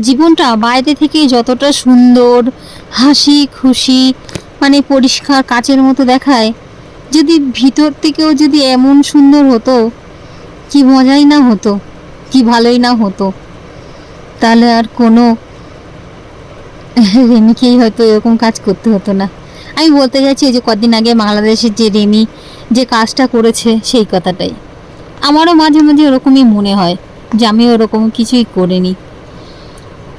জীবনটা বাইরে থেকে যতটা সুন্দর, হাসি, খুশি মানে পরিষ্কার কাচের মতো দেখায়, যদি ভিতর থেকেও যদি এমন সুন্দর হতো, কি মজাই না হতো, কি ভালোই না হতো। তাহলে আর কোনো রেমিকেই হয়তো এরকম কাজ করতে হতো না। আমি বলতে চাইছি যে কদিন আগে বাংলাদেশের যে রেমি যে কাজটা করেছে, সেই কথাটাই। আমারও মাঝে মাঝে ওরকমই মনে হয় যে আমি ওরকম কিছুই করিনি।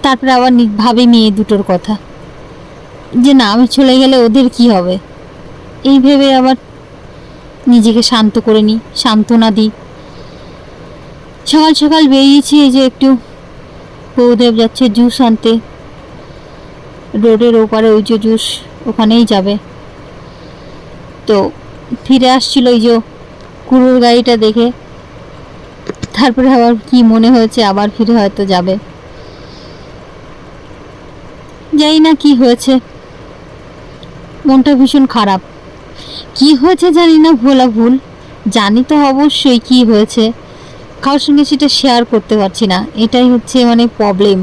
তারপরে আবার ভাবি মেয়ে দুটোর কথা। যে না, আমি চলে গেলে ওদের কি হবে? এই ভেবে আবার নিজেকে শান্ত করে নিই, সান্ত্বনা দিই। সকাল সকাল বেরিয়েছি এই যে একটু বৌদেব যাচ্ছে জুস আনতে। রোডের ওপারে ওই যে জুস ওখানেই যাবে। তো ফিরে আসছিল ওই যে কুড়োর গাড়িটা দেখে। তারপরে আবার কি মনে হয়েছে, আবার ফিরে হয়তো যাবে। জানি না কি হয়েছে। মনটা ভীষণ খারাপ। কি হয়েছে জানি না, ভোলা ভুল। জানি তো অবশ্যই কি হয়েছে। কারোর সঙ্গে সেটা শেয়ার করতে পারছি না। এটাই হচ্ছে মানে প্রবলেম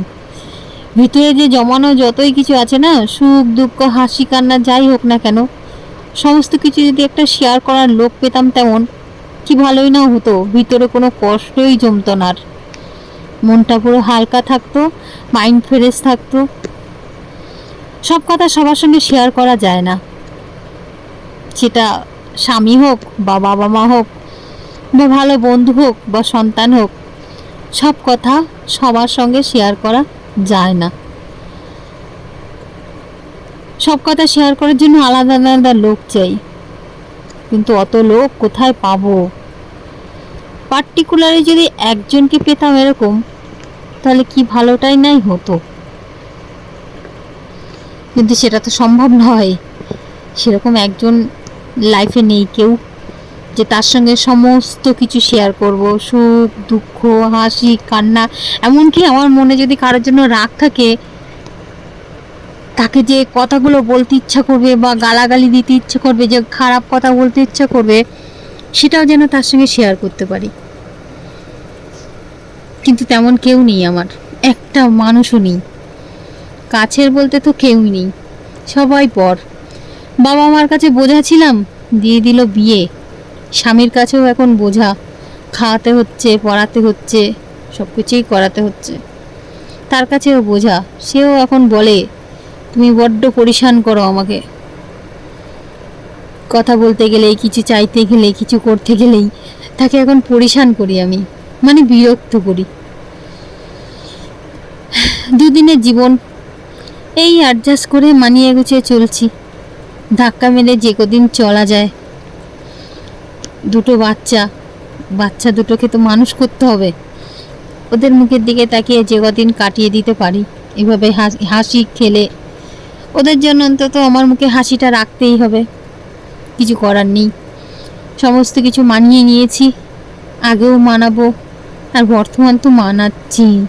ভিতরে যে জমানো যতই কিছু আছে না, সুখ, দুঃখ, হাসি, কান্না, যাই হোক না কেন, সমস্ত কিছু যদি একটা শেয়ার করার লোক পেতাম তেমন, কি ভালোই না হতো। ভিতরে কোনো কষ্টই জমতো না মনটা পুরো হালকা থাকতো মাইন্ড ফ্রেশ থাকতো। সব কথা সবার সঙ্গে শেয়ার করা যায় না। সেটা স্বামী হোক বা বাবা মা হোক, বা ভালো বন্ধু হোক, বা সন্তান হোক, সব কথা সবার সঙ্গে শেয়ার করা যায় না। সব কথা শেয়ার করার জন্য আলাদা আলাদা লোক চাই। কিন্তু অত লোক কোথায় পাবো? পার্টিকুলারে যদি একজনকে পেতাম এরকম, তাহলে কি ভালোটাই নাই হতো? কিন্তু সেটা তো সম্ভব নয়। সেরকম একজন লাইফে নেই কেউ যে তার সঙ্গে সমস্ত কিছু শেয়ার করব। সুখ, দুঃখ, হাসি, কান্না, এমনকি আমার মনে যদি কারোর জন্য রাগ থাকে, তাকে যে কথাগুলো বলতে ইচ্ছা করবে বা গালাগালি দিতে ইচ্ছা করবে, যে খারাপ কথা বলতে ইচ্ছা করবে, সেটাও যেন তার সঙ্গে শেয়ার করতে পারি। কিন্তু তেমন কেউ নেই আমার। একটা মানুষও নেই। কাছের বলতে তো কেউই নেই। সবাই পর। বাবা মার কাছে বোঝা ছিলাম দিয়ে দিল বিয়ে। স্বামীর কাছেও এখন বোঝা। খাওয়াতে হচ্ছে, পড়াতে হচ্ছে সব কিছুই করাতে হচ্ছে। তার কাছেও বোঝা। সেও এখন বলে, তুমি বড্ড পরিশান করো আমাকে। কথা বলতে গেলেই, কিছু চাইতে গেলে কিছু করতে গেলেই, তাকে এখন পরিশান করি আমি। মানে বিরক্ত করি। দুদিনের জীবন এই অ্যাডজাস্ট করে মানিয়ে গুছিয়ে চলছি। ধাক্কা মেরে যে কদিন চলা যায়। দুটো বাচ্চা বাচ্চা দুটোকে তো মানুষ করতে হবে। ওদের মুখের দিকে তাকিয়ে যে কদিন কাটিয়ে দিতে পারি, এভাবে হাসি খেলে। ওদের জন্য অন্তত আমার মুখে হাসিটা রাখতেই হবে। কিছু করার নেই। সমস্ত কিছু মানিয়ে নিয়েছি। আগেও মানাবো, আর বর্তমান তো মানাচ্ছি।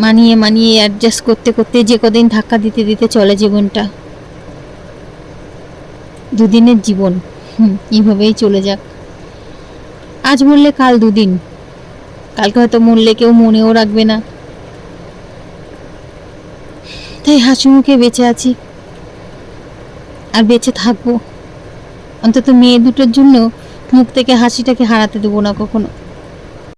মানিয়ে মানিয়ে অ্যাডজাস্ট করতে করতে যে কদিন ধাক্কা দিতে দিতে চলে জীবনটা। দুদিনের জীবন, হুম, এইভাবেই চলে যাক। আজ মরলে কাল দুদিন। কালকে হয়তো মরলে কেউ মনেও রাখবে না। তাই হাসি মুখে বেঁচে আছি। আর বেঁচে থাকব। অন্তত মেয়ে দুটোর জন্য মুখ থেকে হাসিটাকে হারাতে দেবো না কখনো।